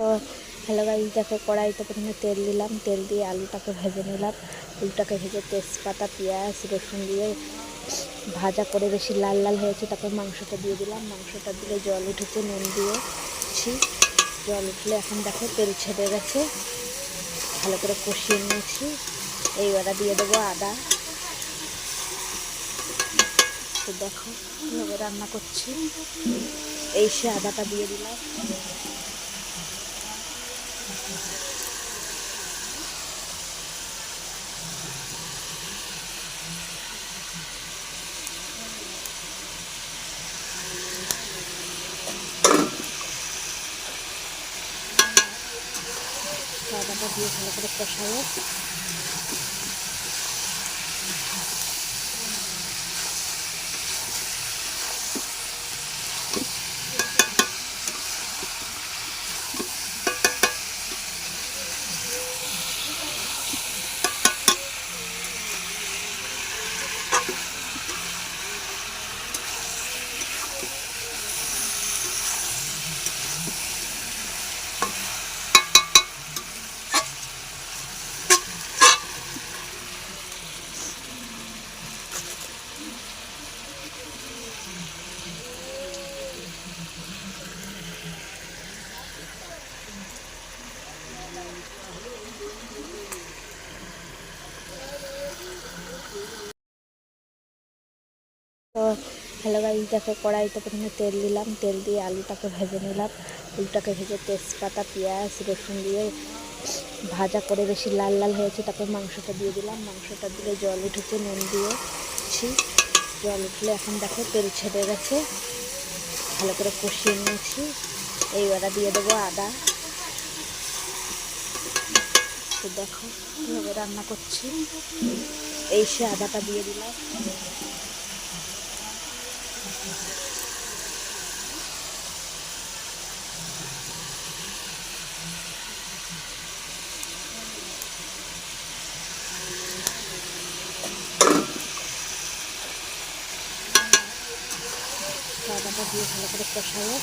তো hello guys দেখো কড়াইতে প্রথমে তেল দিলাম। তেল দিয়ে আলুটাকে ভেজে নিলাম। আলুটাকে ভেজে তেজপাতা, পেঁয়াজ, রসুন দিয়ে ভাজা করে বেশি লাল লাল হয়েছে, তারপর মাংসটা দিয়ে দিলাম। মাংসটা দিলে জল উঠেছে, নুন দিয়েছি জল উঠলে এখন দেখো তেল ছেড়ে গেছে। ভালো করে কষিয়ে নিয়েছি। এই এইবারে দিয়ে দেবো আদা। তো দেখো রান্না করছি। এই সে আদাটা দিয়ে দিলাম। আদাটা দিয়ে ভালো করে কষাবো তো হ্যালো গাইজ দেখো কড়াইতে প্রথমে তেল দিলাম, তেল দিয়ে আলুটাকে ভেজে নিলাম। আলুটাকে ভেজে তেজপাতা, পেঁয়াজ, রসুন দিয়ে ভাজা করে বেশি লাল লাল হয়েছে তারপর মাংসটা দিয়ে দিলাম। মাংসটা দিলে জল উঠেছে, নুন দিয়েছি। জল উঠলে এখন দেখো তেল ছেড়ে গেছে। ভালো করে কষিয়ে নিয়েছি। এইবারে দিয়ে দেবো আদা। তো দেখো কীভাবে রান্না করছি। এই সে আদাটা দিয়ে দিলাম আদাটা দিয়ে ভালো করে কষাবো।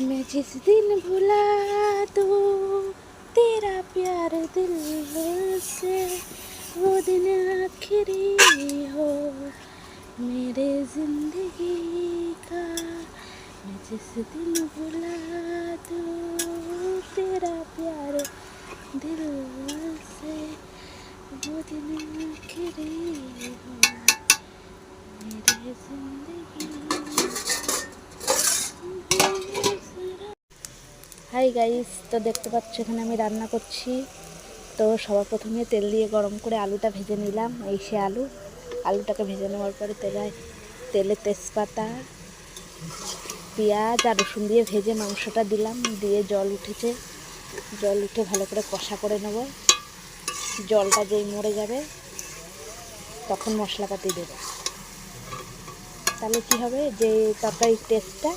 मैं जिस दिन भुला दो तेरा प्यार दिल से, वो दिन आखिरी हो मेरे ज़िंदगी का। मैं जिस दिन भुला दो तेरा प्यार दिल से, वो दिन आखिरी हो मेरे ज़िंदगी হাই গাইস, তো দেখতে পাচ্ছ এখানে আমি রান্না করছি। তো সবার প্রথমে তেল দিয়ে গরম করে আলুটা ভেজে নিলাম, এই সে আলু। আলুটাকে ভেজে নেওয়ার পরে তেলে তেলে তেজপাতা, পেঁয়াজ আর রসুন দিয়ে ভেজে মাংসটা দিলাম, দিয়ে জল উঠেছে। জল উঠে ভালো করে কষা করে নেব। জলটা যেই মরে যাবে, তখন মশলাপাতি দেবো। তাহলে কি হবে? যে তরকারির টেস্টটা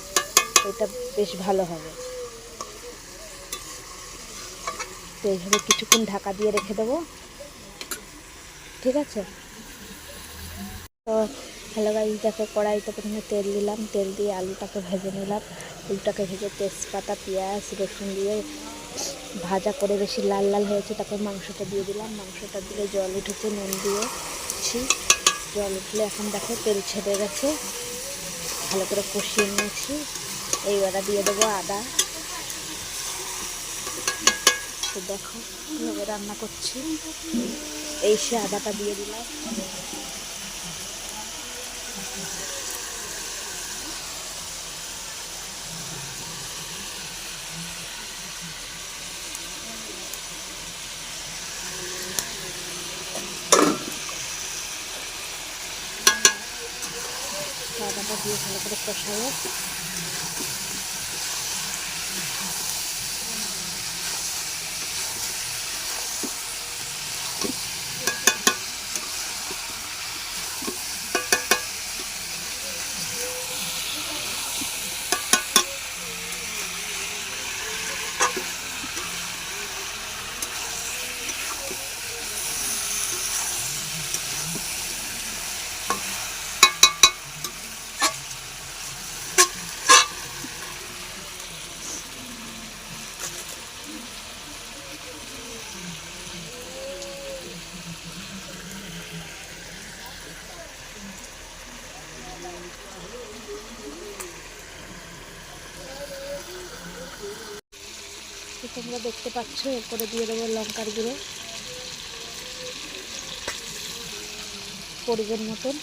এটা বেশ ভালো হবে। তো এইভাবে কিছুক্ষণ ঢাকা দিয়ে রেখে দেবো। ঠিক আছে? তো হ্যালো গাইজ দেখো কড়াইতে প্রথমে তেল দিলাম। তেল দিয়ে আলুটাকে ভেজে নিলাম। আলুটাকে ভেজে তেজপাতা, পেঁয়াজ, রসুন দিয়ে ভাজা করে বেশি লাল লাল হয়েছে, তারপর মাংসটা দিয়ে দিলাম। মাংসটা দিলে জল উঠেছে, নুন দিয়েছি জল উঠলে এখন দেখো তেল ছেড়ে গেছে। ভালো করে কষিয়ে নিয়েছি। এইবারে দিয়ে দেবো আদা। তো দেখো, কীভাবে রান্না করছি। এই সে আদাটা দিয়ে দিলাম। আদাটা দিয়ে ভালো করে কষাবো। তোমরা দেখতে পাচ্ছ এরপরে দিয়ে দেবো লঙ্কার গুঁড়ো। পরিমাণ মতন।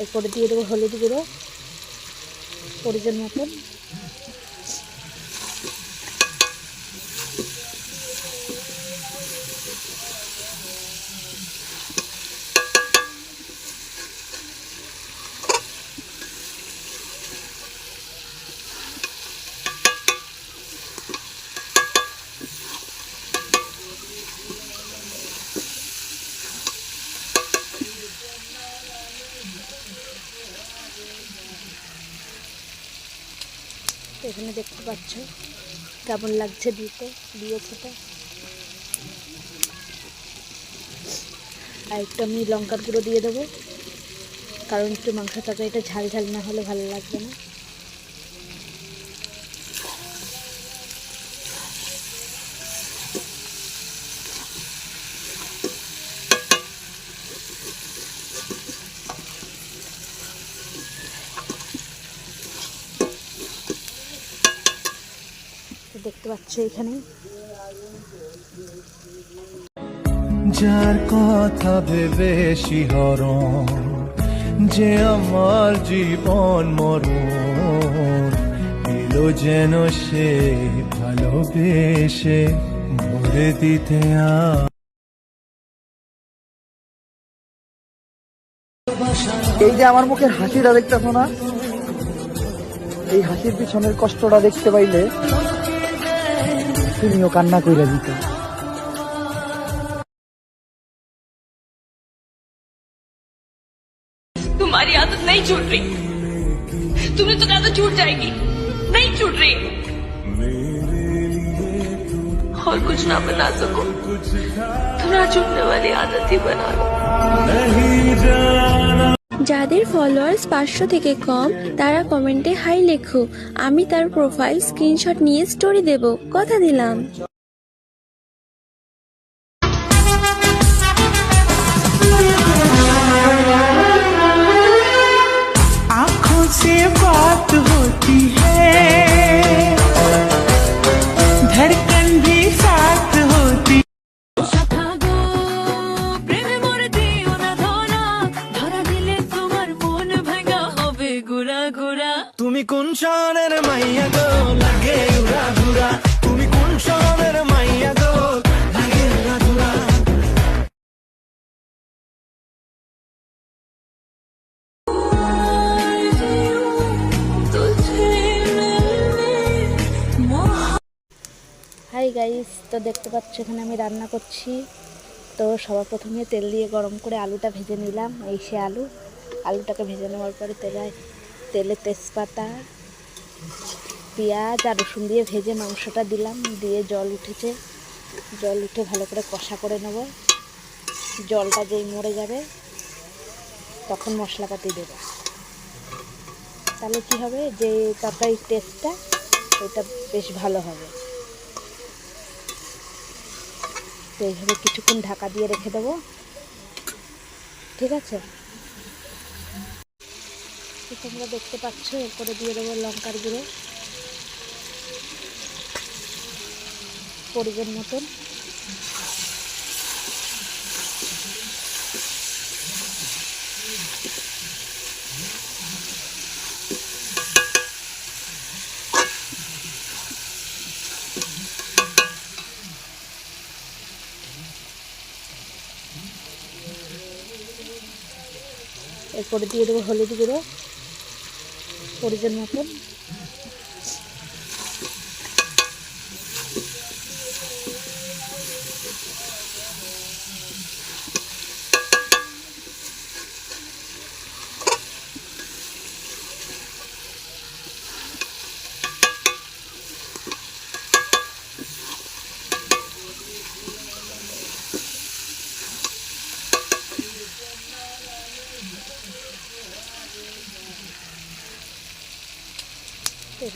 এরপরে দিয়ে দেবো হলুদ গুঁড়ো পরিমাণ মতন। এখানে দেখতে পাচ্ছ। কেমন লাগছে দিতে দিয়েছে তো আর একটু আমি লঙ্কার গুঁড়ো দিয়ে দেবো। কারণ একটু মাংস এটা ঝাল ঝাল না হলে ভালো লাগবে না। তো দেখতে পাচ্ছ এখানে। যার কথা ভেবে শিহরণ যে আমার জীবন মরণ এলো যেন সে ভালোবেসে ভরে দিতে এই যে আমার মুখের হাসিটা দেখতেছো না? এই হাসির পিছনের কষ্টটা দেখতে পাইলে তুমিও কান্না কইরা দিতে तुम्हारी आदत नहीं छूट रही तुमने तो कहा था छूट जाएगी नहीं छूट रही और कुछ ना बना सको तो ना छूटने वाली आदत ही बना लो যাদের ফলোয়ার্স পাঁচশো থেকে কম, তারা কমেন্টে হাই লেখো। আমি তার প্রোফাইল স্ক্রিনশট নিয়ে স্টোরি দেব। কথা দিলাম। গাইস তো দেখতে পাচ্ছ, এখানে আমি রান্না করছি। তো সবার প্রথমে তেল দিয়ে গরম করে আলুটা ভেজে নিলাম। এই সে আলু, আলুটাকে ভেজে নেওয়ার পরে তেলে তেলে তেজপাতা, পেঁয়াজ আর রসুন দিয়ে ভেজে মাংসটা দিলাম। দিয়ে জল উঠেছে। জল উঠে ভালো করে কষা করে নেব। জলটা যেই মরে যাবে, তখন মশলাপাতি দেবো। তাহলে কি হবে? যে তরকারির টেস্টটা এটা বেশ ভালো হবে। তো এইভাবে কিছুক্ষণ ঢাকা দিয়ে রেখে দেবো। ঠিক আছে? তোমরা দেখতে পাচ্ছ এরপরে দিয়ে দেবো লঙ্কার গুঁড়ো। পরিবের মতন। এরপরে দিয়ে দেবো হলুদ গুঁড়ো পরিমাণ মতন।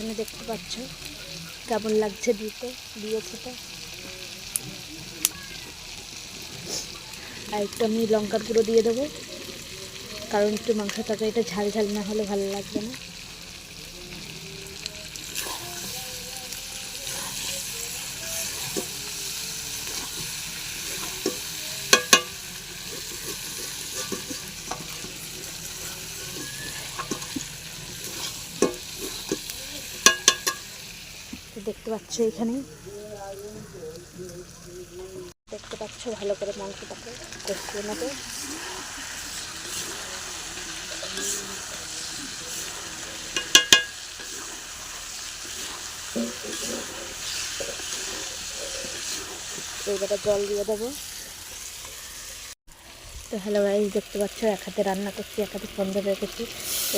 এখানে দেখতে পাচ্ছ। কেমন লাগছে দিতে তো। আর একটু আমি লঙ্কার গুঁড়ো দিয়ে দেবো। কারণ একটু মাংস তরকারিটা ঝাল ঝাল না হলে ভালো লাগবে না। পাচ্ছ এখানে? দেখতে পাচ্ছ ভালো করে মাংসটাকে কষিয়ে নেব। এইবারে জল দিয়ে দেবো। তো হ্যালো গাইজ দেখতে পাচ্ছ এক হাতে রান্না করছি, এক হাতে ফোন ধরে রেখেছি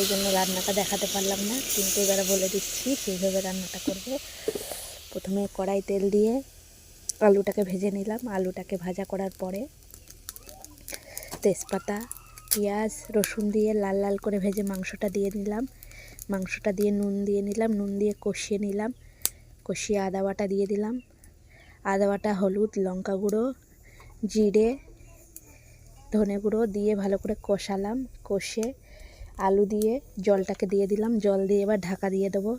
এই জন্য রান্নাটা দেখাতে পারলাম না, কিন্তু এবারে বলে দিচ্ছি, সেইভাবে রান্নাটা করবে। প্রথমে কড়াই তেল দিয়ে আলুটাকে ভেজে নিলাম। আলুটাকে ভাজা করার পরে তেজপাতা, পেঁয়াজ, রসুন দিয়ে লাল লাল করে ভেজে মাংসটা দিয়ে নিলাম। মাংসটা দিয়ে নুন দিয়ে নিলাম, নুন দিয়ে কষিয়ে নিলাম। কষিয়ে আদা বাটা দিয়ে দিলাম। আদা বাটা, হলুদ, লঙ্কা গুঁড়ো, জিরে, ধনে গুঁড়ো দিয়ে ভালো করে কষালাম। কষে আলু দিয়ে জলটাকে দিয়ে দিলাম। জল দিয়ে এবার ঢাকা দিয়ে দেবো।